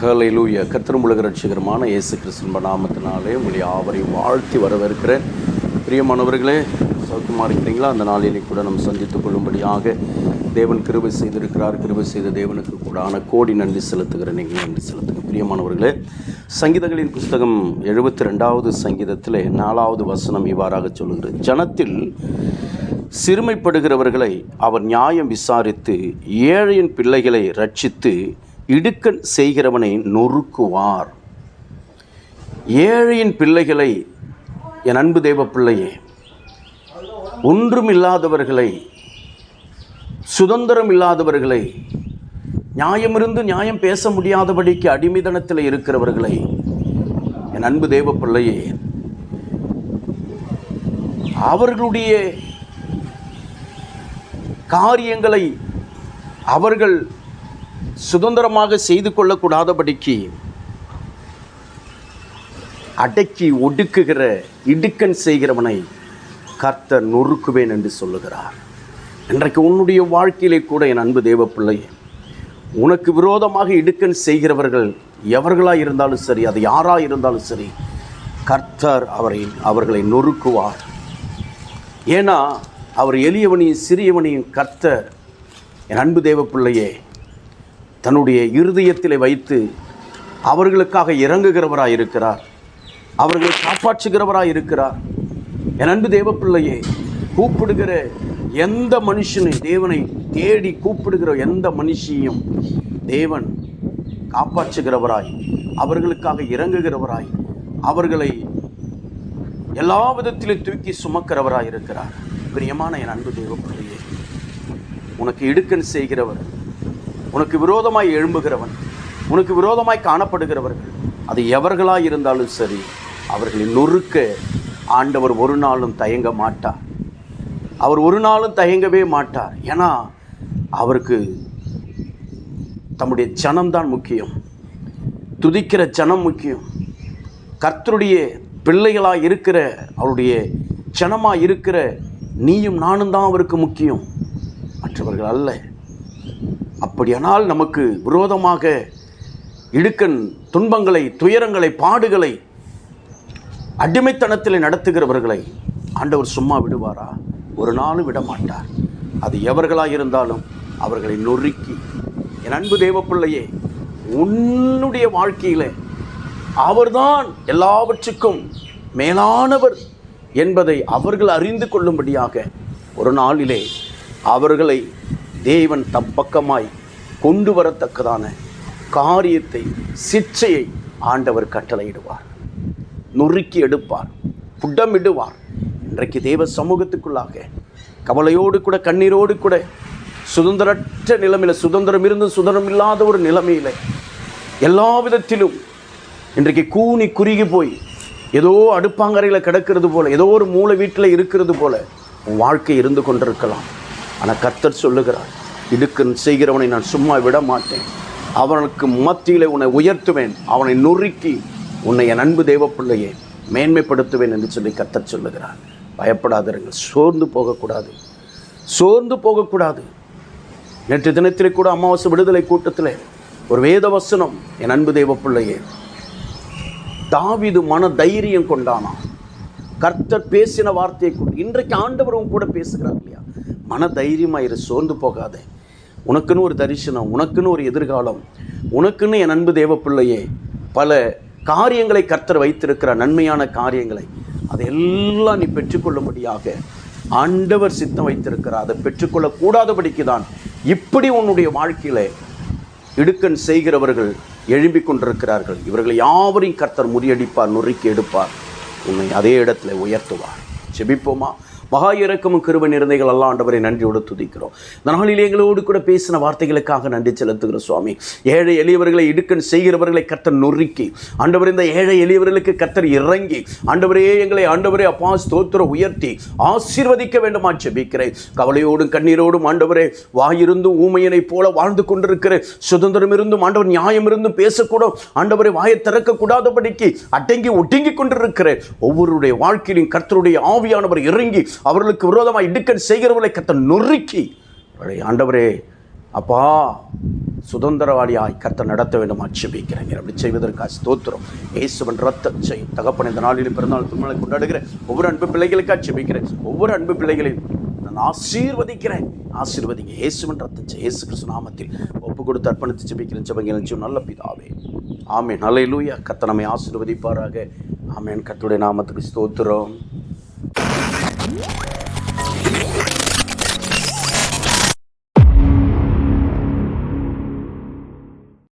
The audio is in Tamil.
ஹலைலூயா கத்திரமுலக ரட்சிகரமான இயேசு கிறிஸ்தன்ப நாமத்தினாலே உங்களை யாவரையும் வாழ்த்தி வரவேற்கிறேன். பிரியமானவர்களே சௌக்கியமாக இருக்கிறீங்களா? அந்த நாளிலே கூட நம்ம சந்தித்துக் கொள்ளும்படியாக தேவன் கிருபை செய்திருக்கிறார். கிருபை செய்த தேவனுக்கு கூடான கோடி நன்றி செலுத்துகிறேன். நீங்கள் நன்றி செலுத்துங்க. பிரியமானவர்களே சங்கீதங்களின் புஸ்தகம் எழுபத்தி ரெண்டாவது சங்கீதத்தில் நாலாவது வசனம் இவ்வாறாக சொல்லுகிறது. ஜனத்தில் சிறுமைப்படுகிறவர்களை அவர் நியாயம் விசாரித்து ஏழையின் பிள்ளைகளை ரட்சித்து இடுக்கண் செய்கிறவனை நொறுக்குவார். ஏழையின் பிள்ளைகளை என் அன்பு தேவ பிள்ளையே ஒன்றுமில்லாதவர்களை சுதந்திரம் இல்லாதவர்களை நியாயமிருந்து நியாயம் பேச முடியாதபடிக்கு அடிமைதனத்தில் இருக்கிறவர்களை என் அன்பு தேவ பிள்ளையே அவர்களுடைய காரியங்களை அவர்கள் சுதந்திரமாக செய்து கொள்ளக்கூடாதபடிக்கு அடக்கி ஒடுக்குகிற இடுக்கன் செய்கிறவனை கர்த்தர் நொறுக்குவேன் என்று சொல்லுகிறார். இன்றைக்கு உன்னுடைய வாழ்க்கையிலே கூட என் அன்பு தேவ பிள்ளையே உனக்கு விரோதமாக இடுக்கன் செய்கிறவர்கள் எவர்களாக இருந்தாலும் சரி அது யாராக இருந்தாலும் சரி கர்த்தர் அவரை அவர்களை நொறுக்குவார். ஏன்னா அவர் எளியவனையும் சிறியவனையும் கர்த்தர் என் அன்பு தேவ பிள்ளையே தன்னுடைய இருதயத்தில் வைத்து அவர்களுக்காக இறங்குகிறவராய் இருக்கிறார். அவர்களை காப்பாற்றுகிறவராக இருக்கிறார். என் அன்பு தேவ பிள்ளையே கூப்பிடுகிற எந்த மனுஷனை தேவனை தேடி கூப்பிடுகிற எந்த மனுஷியும் தேவன் காப்பாற்றுகிறவராய் அவர்களுக்காக இறங்குகிறவராய் அவர்களை எல்லா விதத்திலும் தூக்கி சுமக்கிறவராய் இருக்கிறார். பிரியமான என் அன்பு தேவ பிள்ளையே உனக்கு இடுக்கன் செய்கிறவர் உனக்கு விரோதமாய் எழும்புகிறவன் உனக்கு விரோதமாய் காணப்படுகிறவர்கள் அது எவர்களாக இருந்தாலும் சரி அவர்களை நொறுக்க ஆண்டவர் ஒரு நாளும் தயங்க மாட்டார். அவர் ஒரு நாளும் தயங்கவே மாட்டார். ஏன்னா அவருக்கு தம்முடைய ஜனம்தான் முக்கியம். துதிக்கிற ஜனம் முக்கியம். கர்த்தருடைய பிள்ளைகளாக இருக்கிற அவருடைய ஜனமாக இருக்கிற நீயும் நானும் தான் அவருக்கு முக்கியம். மற்றவர்கள் அல்ல. அப்படியானால் நமக்கு விரோதமாக இடுக்கன் துன்பங்களை துயரங்களை பாடுகளை அடிமைத்தனத்தில் நடத்துகிறவர்களை ஆண்டவர் சும்மா விடுவாரா? ஒரு நாளும் விட மாட்டார் அது எவர்களாக இருந்தாலும் அவர்களை நொறுக்கி என் அன்பு தேவப்பிள்ளையே உன்னுடைய வாழ்க்கையில் அவர்தான் எல்லாவற்றுக்கும் மேலானவர் என்பதை அவர்கள் அறிந்து கொள்ளும்படியாக ஒரு நாளிலே அவர்களை தேவன் தம் பக்கமாய் கொண்டு வரத்தக்கதான காரியத்தை சிச்சையை ஆண்டவர் கட்டளையிடுவார். நொறுக்கி எடுப்பார் புட்டமிடுவார் இன்றைக்கு தேவ சமூகத்துக்குள்ளாக கவலையோடு கூட கண்ணீரோடு கூட சுதந்திரற்ற நிலைமையில் சுதந்திரம் இருந்து சுதந்திரம் இல்லாத ஒரு நிலைமையில் எல்லா விதத்திலும் இன்றைக்கு கூனி குறுகி போய் ஏதோ அடுப்பாங்கரையில் கிடக்கிறது போல ஏதோ ஒரு மூளை வீட்டில் இருக்கிறது போல உன் வாழ்க்கை இருந்து கொண்டிருக்கலாம். ஆனால் கர்த்தர் சொல்லுகிறார் இடுக்கன் செய்கிறவனை நான் சும்மா விட மாட்டேன் அவனுக்கு மத்தியில் உன்னை உயர்த்துவேன் அவனை நொறுக்கி உன்னை என் அன்பு தெய்வ பிள்ளையை மேன்மைப்படுத்துவேன் என்று சொல்லி கத்தர் சொல்லுகிறார். பயப்படாதிருங்கள் சோர்ந்து போகக்கூடாது. சோர்ந்து போகக்கூடாது. நேற்று தினத்திலே கூட அமாவாசை விடுதலை கூட்டத்தில் ஒரு வேத வசனம் என் அன்பு தெய்வ பிள்ளையே தாவிது மன தைரியம் கொண்டானா கர்த்தர் பேசின வார்த்தையை கொண்டு இன்றைக்கு ஆண்டவரும் கூட பேசுகிறார் இல்லையா? மன தைரியமாயிரு சோர்ந்து போகாதே. உனக்குன்னு ஒரு தரிசனம் உனக்குன்னு ஒரு எதிர்காலம் உனக்குன்னு என் அன்பு தேவ பிள்ளையே பல காரியங்களை கர்த்தர் வைத்திருக்கிற நன்மையான காரியங்களை. அதையெல்லாம் நீ பெற்றுக்கொள்ளும்படியாக ஆண்டவர் சித்தம் வைத்திருக்கிறார். அதை பெற்றுக்கொள்ளக்கூடாதபடிக்கு தான் இப்படி உன்னுடைய வாழ்க்கையில் இடுக்கண் செய்கிறவர்கள் எழும்பிக் கொண்டிருக்கிறார்கள். இவர்கள் யாவரையும் கர்த்தர் முறியடிப்பார் நொறுக்கி எடுப்பார். உன்னை அதே இடத்துல உயர்த்துவார். செபிப்போமா மகா இறக்கமும் கிருப நிறந்தைகள் எல்லாம் ஆண்டவரை நன்றியோடு துதிக்கிறோம். இந்த நாளில் எங்களோடு கூட பேசின வார்த்தைகளுக்காக நன்றி செலுத்துகிறோம் சுவாமி. ஏழை எளியவர்களை இடுக்கன் செய்கிறவர்களை கர்த்தர் நொறுக்கி ஆண்டவர் இந்த ஏழை எளியவர்களுக்கு கர்த்தர் இறங்கி ஆண்டவரே எங்களை ஆண்டவரே அப்பா ஸ்தோத்திர உயர்த்தி ஆசீர்வதிக்க வேண்டுமா ஜெபிக்கிறேன். கவலையோடும் கண்ணீரோடும் ஆண்டவரே வாயிருந்தும் ஊமையனை போல வாழ்ந்து கொண்டிருக்கிற சுதந்திரம் இருந்தும் ஆண்டவர் நியாயம் இருந்தும் பேசக்கூடும் ஆண்டவரை வாயை திறக்க கூடாதபடிக்கு அடங்கி ஒடுங்கி கொண்டிருக்கிற ஒவ்வொருடைய வாழ்க்கையிலும் கர்த்தருடைய ஆவியானவர் இறங்கி அவர்களுக்கு விரோதமாக இடுக்கண் செய்கிறவர்களை கத்த நொறுக்கி. ஆண்டவரே அப்பா சுதந்திரவாளியாய் கர்த்தர் நடத்த வேண்டும் ஆட்சேபிக்கிறேங்க அப்படி செய்வதற்காக ஸ்தோத்திரம். இயேசுவன் ரத்தம் செய். தகப்பன் இந்த நாளில் பிறந்தால் திருமணம் கொண்டாடுகிற ஒவ்வொரு அன்பு பிள்ளைகளுக்கு ஆட்சேபிக்கிறேன். ஒவ்வொரு அன்பு பிள்ளைகளையும் நான் ஆசீர்வதிக்கிறேன். ஆசீர்வதிங்க. இயேசுவன் ரத்தம் செய். இயேசு கிறிஸ்து நாமத்தில் ஒப்பு கொடுத்து அர்ப்பணித்து ஜெபிக்கிறேன். ஜெபங்கள் நல்ல பிதாவே. ஆமென். நல்ல லூயா கத்த நம்மை ஆசீர்வதிப்பாராக. ஆமேன். கத்துடைய நாமத்துக்கு ஸ்தோத்திரம்.